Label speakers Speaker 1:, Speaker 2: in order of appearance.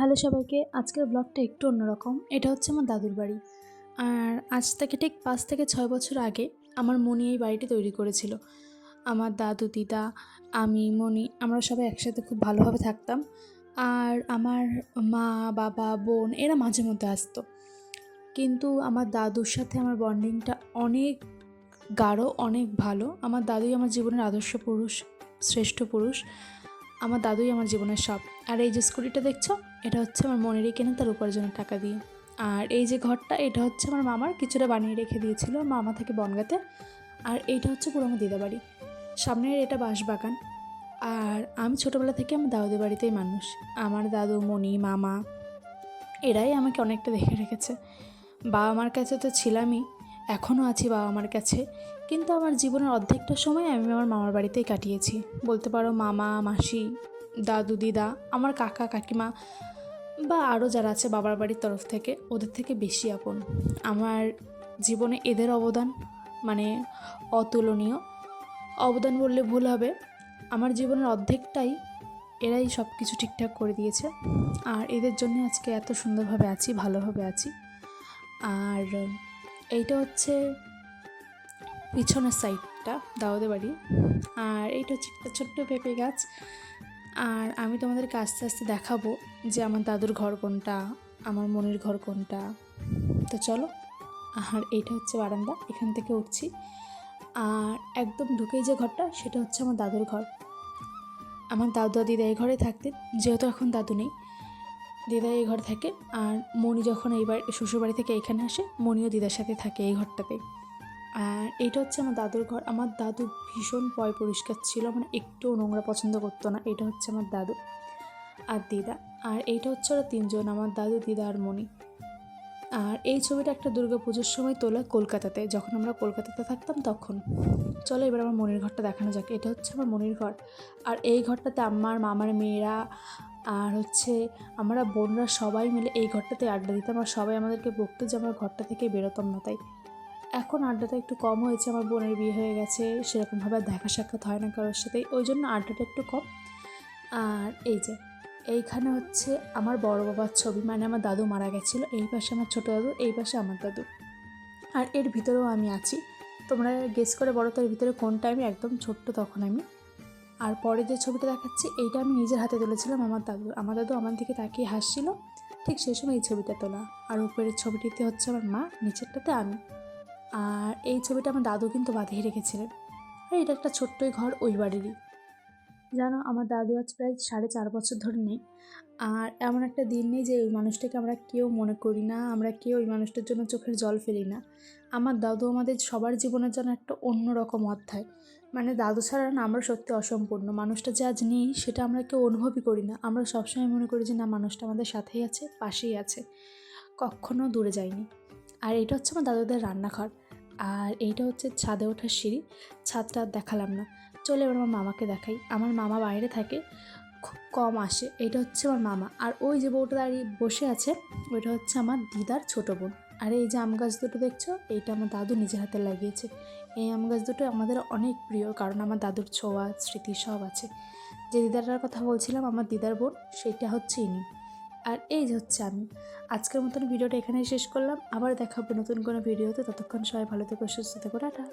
Speaker 1: Hello সবাইকে আজকের ব্লগটা একটু অন্যরকম। এটা হচ্ছে আমার দাদুর বাড়ি। আর আজ থেকে ঠিক পাঁচ থেকে ছয় বছর আগে আমার মনি এই বাড়িটি তৈরি করেছিল। আমার দাদু, দিদা, আমি, মনি, আমরা সবাই একসাথে খুব ভালোভাবে থাকতাম। আর আমার মা, বাবা, বোন এরা মাঝে মধ্যে আসতো। কিন্তু আমার দাদুর সাথে আমার বন্ডিংটা অনেক গাঢ়, অনেক ভালো। আমার দাদুই আমার জীবনের আদর্শ পুরুষ, শ্রেষ্ঠ পুরুষ। আমার দাদুই আমার জীবনের সব। আর এই যে স্কুটিটা দেখছ, এটা হচ্ছে আমার মনেরই কেনা তার উপার্জনের টাকা দিয়ে। আর এই যে ঘরটা, এটা হচ্ছে আমার মামার কিছুটা বানিয়ে রেখে দিয়েছিল মামা থাকে বনগাতে। আর এইটা হচ্ছে পুরো আমার দিদা বাড়ি। সামনের এটা বাঁশবাগান। আর আমি ছোটোবেলা থেকে আমার দাদুদের বাড়িতেই মানুষ। আমার দাদু, মণি, মামা, এরাই আমাকে অনেকটা দেখে রেখেছে। বাবা মার কাছে তো ছিলামই। এখনও আছি বাবা মার কাছে। কিন্তু আমার জীবনের অর্ধেকটা সময় আমি আমার মামার বাড়িতেই কাটিয়েছি। বলতে পারো মামা, মাসি, দাদু, দিদা, আমার কাকা, কাকিমা বা আরও যারা আছে বাবার বাড়ির তরফ থেকে, ওদের থেকে বেশি আপন। আমার জীবনে এদের অবদান মানে অতুলনীয়। অবদান বললে ভুল হবে। আমার জীবনের অর্ধেকটাই এরাই সব কিছু ঠিকঠাক করে দিয়েছে। আর এদের জন্য আজকে এত সুন্দরভাবে আছি, ভালোভাবে আছি। আর এইটা হচ্ছে পিছনের সাইডটা দাওয়াদের বাড়ি। আর এইটা হচ্ছে একটা ছোট্ট পেঁপে গাছ। আর আমি তোমাদেরকে আস্তে আস্তে দেখাবো যে আমার দাদুর ঘর কোনটা, আমার মনির ঘর কোনটা। তো চলো, আর এইটা হচ্ছে বারান্দা, এখান থেকে উঠছি। আর একদম ঢুকেই যে ঘরটা, সেটা হচ্ছে আমার দাদুর ঘর। আমার দাদু আর দিদা এই ঘরে থাকতেন, যেহেতু এখন দাদু নেই। দিদা এই ঘরে থাকে আর মণি যখন এই বাড়ি শ্বশুরবাড়ি থেকে এখানে আসে, মণিও দিদার সাথে থাকে এই ঘরটাতে। আর এইটা হচ্ছে আমার দাদুর ঘর। আমার দাদু ভীষণ পয় পরিষ্কার ছিল মানে একটুও নোংরা পছন্দ করতো না। এটা হচ্ছে আমার দাদু আর দিদা। আর এইটা হচ্ছে ওরা তিনজন, আমার দাদু, দিদা আর মণি। আর এই ছবিটা একটা দুর্গা পুজোর সময় তোলা কলকাতাতে। যখন আমরা কলকাতাতে থাকতাম তখন। চলো এবার আমার মনির ঘরটা দেখানো যাক। এটা হচ্ছে আমার মনির ঘর। আর এই ঘরটাতে আমার মামার, মেয়েরা আর হচ্ছে আমরা বোনরা সবাই মিলে এই ঘরটাতে আড্ডা দিতাম আর সবাই আমাদেরকে বকতো যে আমার ঘরটা থেকে বেরোতাম না, তাই। এখন আড্ডাটা একটু কম হয়েছে, আমার বোনের বিয়ে হয়ে গেছে, সেরকমভাবে দেখা সাক্ষাৎ হয় না কারোর সাথে, ওই জন্য আড্ডাটা একটু কম। আর এই যে, এইখানে হচ্ছে আমার বড় বাবার ছবি মানে আমার দাদু মারা গেছিল, এই পাশে আমার ছোটো দাদু, এই পাশে আমার দাদু। আর এর ভিতরেও আমি আছি। তোমরা গেস করে বড় তোর ভিতরে কোন টাইমে একদম ছোট্ট তখন আমি। আর পরে যে ছবিটা দেখাচ্ছি, এইটা আমি নিজের হাতে তুলেছিলাম, আমার দাদু আমার দাদু আমার দিকে তাকিয়ে হাসছিল। ঠিক সেই সময় এই ছবিটা তোলা। আর উপরের ছবিটিতে হচ্ছে আমার মা, নিচেরটাতে আমি। আর এই ছবিটা আমার দাদু কিন্তু বাঁধিয়ে রেখেছিলেন। আর এটা একটা ছোট্টই ঘর ওই বাড়িরই। জানো, আমার দাদু আজ প্রায় সাড়ে চার বছর ধরে নেই। আর এমন একটা দিন নেই যে ওই মানুষটাকে আমরা কেউ মনে করি না, আমরা কেউ ওই মানুষটার জন্য চোখের জল ফেলি না। আমার দাদু আমাদের সবার জীবনের জন্য একটা অন্যরকম অধ্যায়। মানে দাদু ছাড়া না আমরা সত্যি অসম্পূর্ণ। মানুষটা যে আজ নেই, সেটা আমরা কেউ অনুভবই করি না। আমরা সবসময় মনে করি যে, না, মানুষটা আমাদের সাথেই আছে, পাশেই আছে। কখনো দূরে যায়নি আর এটা হচ্ছে আমার দাদুদের রান্নাঘর। আর এইটা হচ্ছে ছাদে ওঠার সিঁড়ি। ছাদটা দেখালাম না। চলে এবার আমার মামাকে দেখাই। আমার মামা বাইরে থাকে, খুব কম আসে। এটা হচ্ছে আমার মামা। আর ওই যে বউটা দাঁড়িয়ে বসে আছে, ওইটা হচ্ছে আমার দিদার ছোটো বোন। আর এই যে আম গাছ দুটো দেখছ? এইটা আমার দাদু নিজে হাতে লাগিয়েছে। এই আম গাছ দুটো আমাদের অনেক প্রিয়, কারণ আমার দাদুর ছোঁয়া, স্মৃতি সব আছে। যে দিদারটার কথা বলছিলাম, আমার দিদার বোন, সেটা হচ্ছে ইনি। আর এই যে হচ্ছে আমি। আজকের মতন ভিডিওটা এখানেই শেষ করলাম। আবার দেখাবো নতুন কোনো ভিডিওতে। ততক্ষণ সবাই ভালো থেকে, সুস্থ থেকো, টাটা।